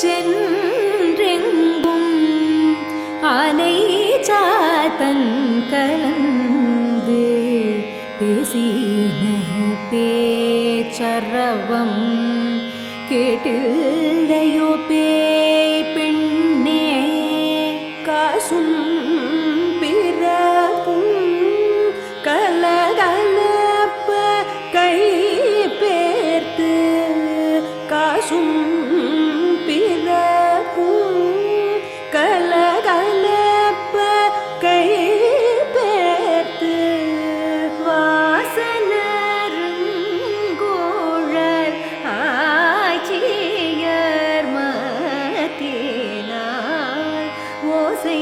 சென்றெங்கும் ஆனை சாத்தன் கலந்து பேசின பேச்சரவம் கேட்டில்லையோ? அரசும் பிறகும் கலகலப்ப கை பேர்த்து வாசனருங்கோழர் ஆச்சியர் மத்தினால் ஓசை